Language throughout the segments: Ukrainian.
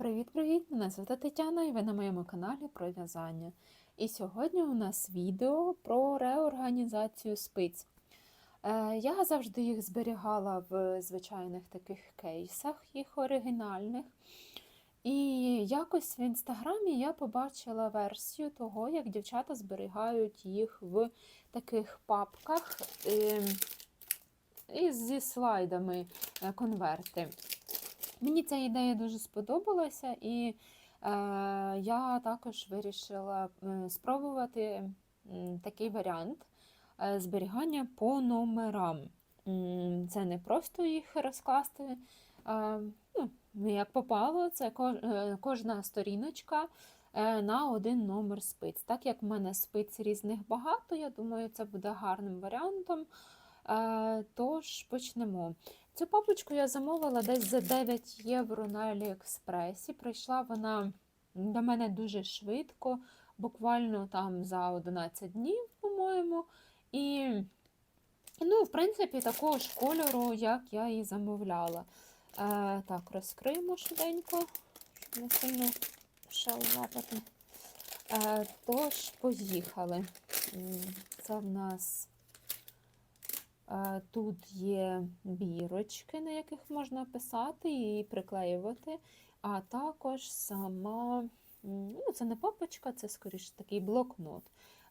Привіт-привіт! Мене звати Тетяна і ви на моєму каналі про в'язання. І сьогодні у нас відео про реорганізацію спиць. Е, Я завжди їх зберігала в звичайних таких кейсах, їх оригінальних. І якось в інстаграмі я побачила версію того, як дівчата зберігають їх в таких папках е, і зі слайдами е, конверти. Мені ця ідея дуже сподобалася, і е, я також вирішила е, спробувати такий варіант е, зберігання по номерам. Це не просто їх розкласти, ну, як попало, це кожна сторіночка на один номер спиць. Так як в мене спиць різних багато, я думаю, це буде гарним варіантом. Тож почнемо. Цю папочку я замовила десь за 9 євро на Аліекспресі. Прийшла вона до мене дуже швидко, буквально там за 11 днів, по-моєму. І, ну, в принципі, такого ж кольору, як я і замовляла. Е, так, розкриємо швиденько, щоб не сильно шел лапати. Е, тож, поїхали. Це в нас. Е, Тут є бірочки, на яких можна писати і приклеювати, а також сама, ну, це не папочка, це скоріше такий блокнот.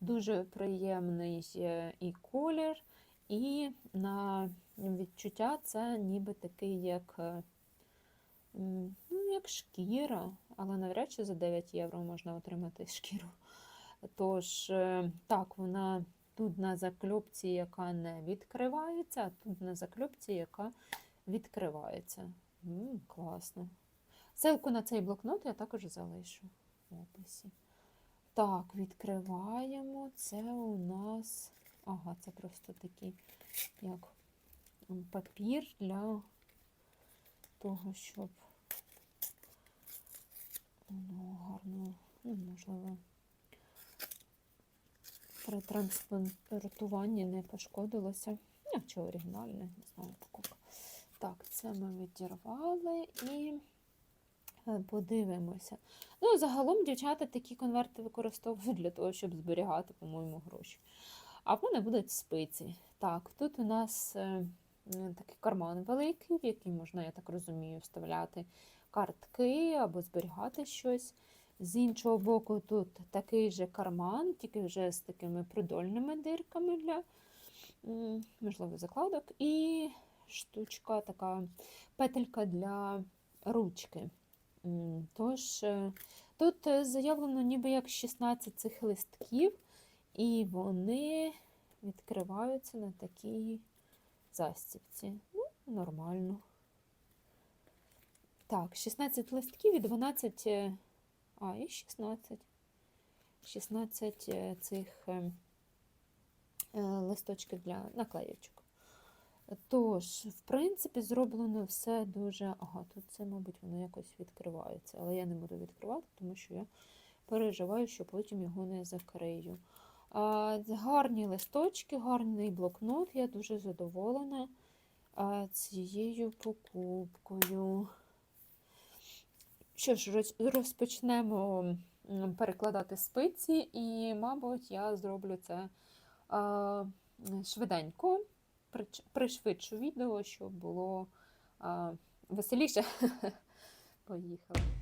Дуже приємний е, і колір, і на відчуття це ніби такий, як, е, ну, як шкіра, але навряд чи за 9 євро можна отримати шкіру. Тож, так, вона тут на закльопці, яка не відкривається, а тут на закльопці, яка відкривається. М, класно. Ссылку на цей блокнот я також залишу в описі. Так, відкриваємо. Це у нас. Ага, це просто такий, як папір для того, щоб воно гарно, ну, можливо, при транспортуванні не пошкодилося. Ну, чи оригінальне, не знаю упаковка. Так, це ми відірвали і е, подивимося. Ну, загалом дівчата такі конверти використовують для того, щоб зберігати, по-моєму, гроші. А вони будуть спиці. Так, тут у нас е, такий карман великий, в який можна, я так розумію, вставляти картки або зберігати щось. З іншого боку, тут такий же карман, тільки вже з такими продольними дирками для, можливо, закладок. І штучка, така петелька для ручки. Тож, е, тут е, заявлено ніби як 16 цих листків, і вони відкриваються на такій застібці. Ну, нормально. Так, 16 листків і 12. А, і 16. 16 е, цих е, е, листочків для наклеєчок. Тож, в принципі, зроблено все дуже. Ага, тут це, мабуть, воно якось відкривається, але я не буду відкривати, тому що я переживаю, що потім його не закрию. А, гарні листочки, гарний блокнот. Я дуже задоволена цією покупкою. Що ж, розпочнемо перекладати спиці, і, мабуть, я зроблю це швиденько, пришвидшу відео, щоб було веселіше. Поїхали.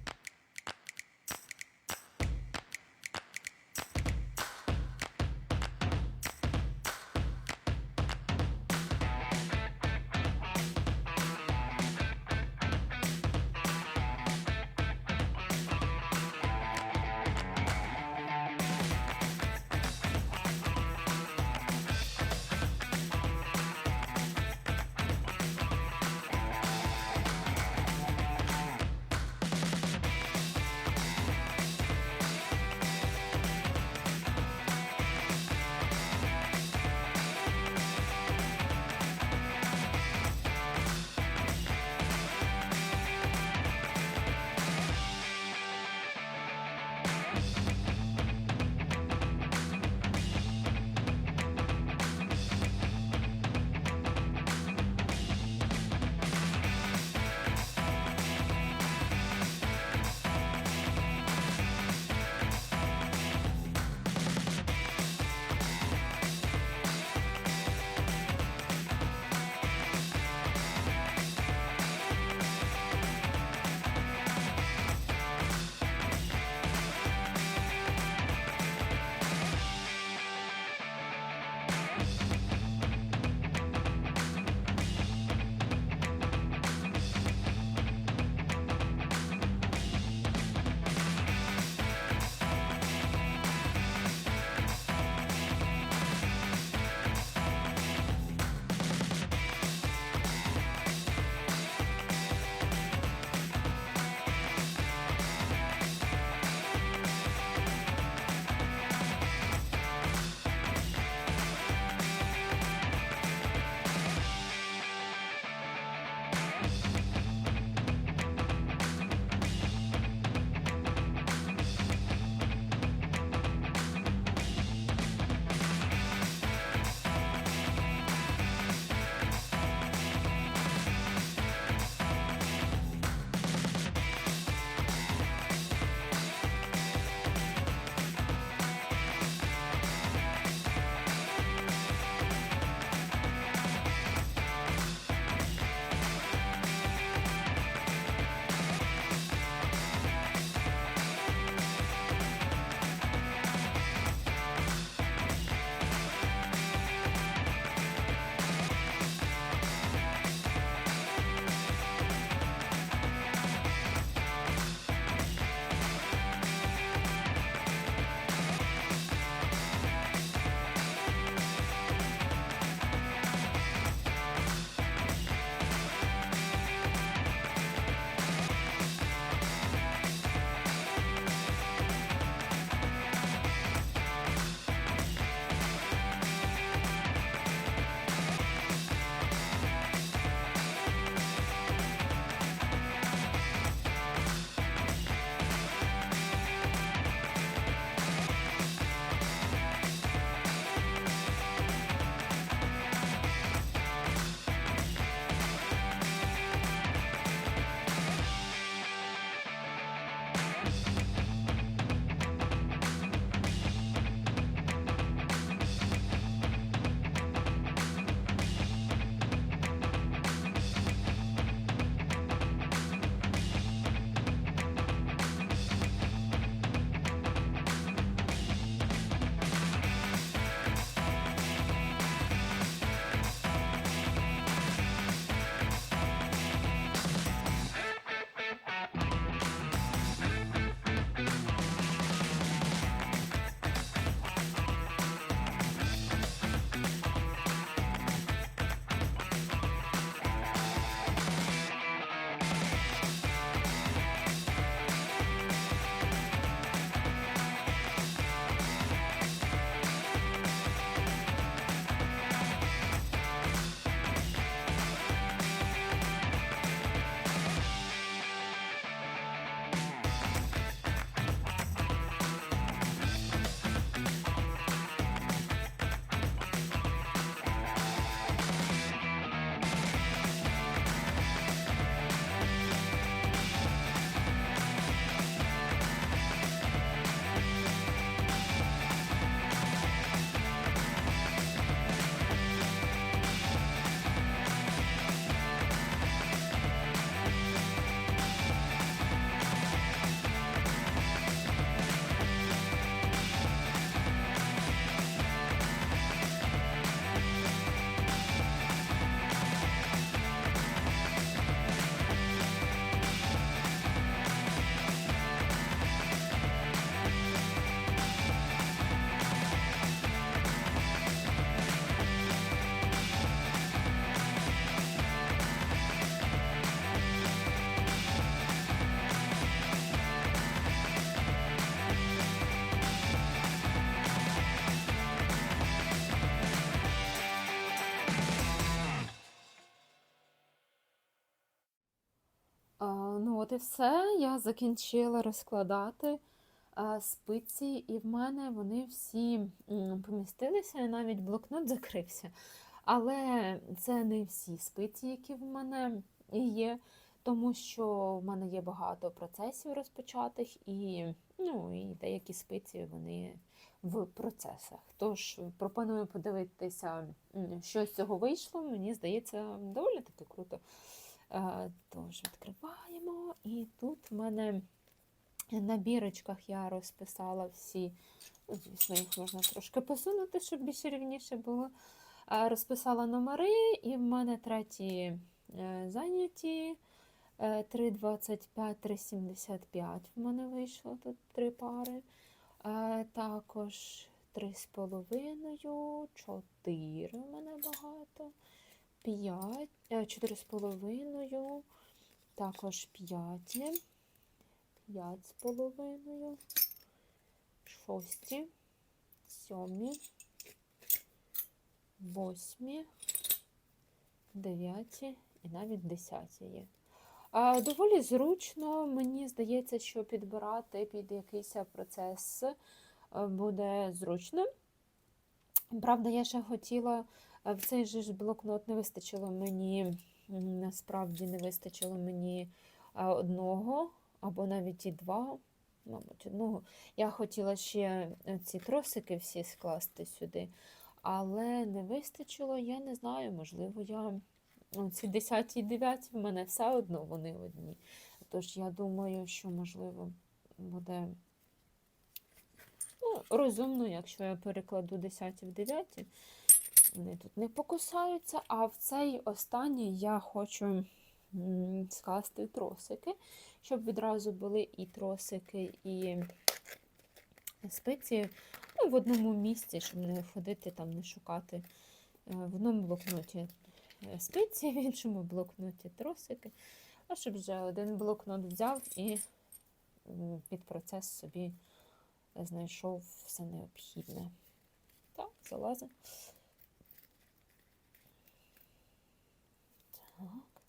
От все. Я закінчила розкладати спиці, і в мене вони всі помістилися, і навіть блокнот закрився. Але це не всі спиці, які в мене є, тому що в мене є багато процесів розпочатих, і, ну, і деякі спиці вони в процесах. Тож пропоную подивитися, що з цього вийшло. Мені здається, доволі таки круто. Е, Тож відкриваємо, і тут в мене на бірочках я розписала всі, ну, звісно, їх можна трошки посунути, щоб більш рівніше було. Е, Розписала номери, і в мене треті е, зайняті. Е, 3,25, 3,75 в мене вийшло тут три пари. Також 3,5, 4 в мене багато. 5, 4,5, також 5, 5,5, 6, 7, 8, 9 і навіть 10 є. Доволі зручно, мені здається, що підбирати під якийсь процес е, буде зручно. Правда, я ще хотіла в цей же ж блокнот не вистачило мені, насправді не вистачило мені одного або навіть і два, мабуть, одного. Я хотіла ще ці тросики всі скласти сюди, але не вистачило, я не знаю, можливо, я ці 10 і 9 в мене все одно вони одні. Тож я думаю, що можливо буде ну, розумно, якщо я перекладу 10 в 9. Вони тут не покусаються, а в цей останній я хочу скласти тросики, щоб відразу були і тросики, і спиці ну, в одному місці, щоб не ходити там, не шукати е, в одному блокноті е, спиці, в іншому блокноті тросики. А щоб вже один блокнот взяв і під процес собі знайшов все необхідне. Так, залазить. Так.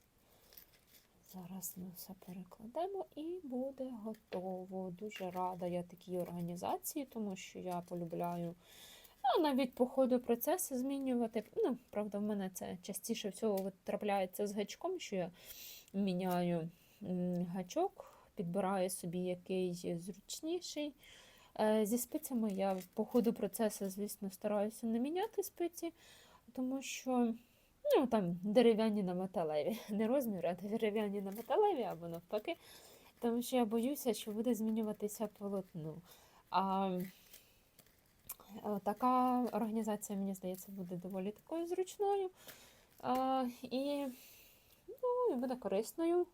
Зараз ми все перекладемо і буде готово. Дуже рада я такій організації, тому що я полюбляю а навіть по ходу процесу змінювати. Ну, правда, в мене це частіше всього трапляється з гачком, що я міняю гачок, підбираю собі який зручніший. Е, Зі спицями я по ходу процесу, звісно, стараюся не міняти спиці, тому що ну, там дерев'яні на металеві. Не розмір, а дерев'яні на металеві або навпаки. Тому що я боюся, що буде змінюватися полотно. А е, така організація, мені здається, буде доволі такою зручною. А, і, ну, буде корисною.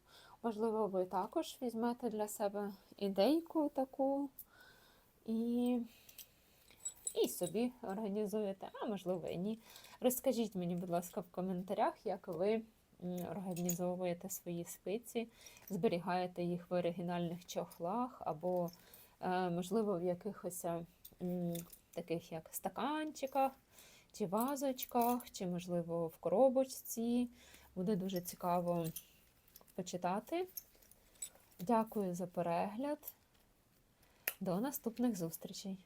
Можливо, ви також візьмете для себе ідейку таку і, і собі організуєте, а можливо і ні. Розкажіть мені, будь ласка, в коментарях, як ви організовуєте свої спиці, зберігаєте їх в оригінальних чохлах, або, е, можливо, в якихось е, таких як стаканчиках, чи вазочках, чи, можливо, в коробочці. Буде дуже цікаво почитати. Дякую за перегляд. До наступних зустрічей!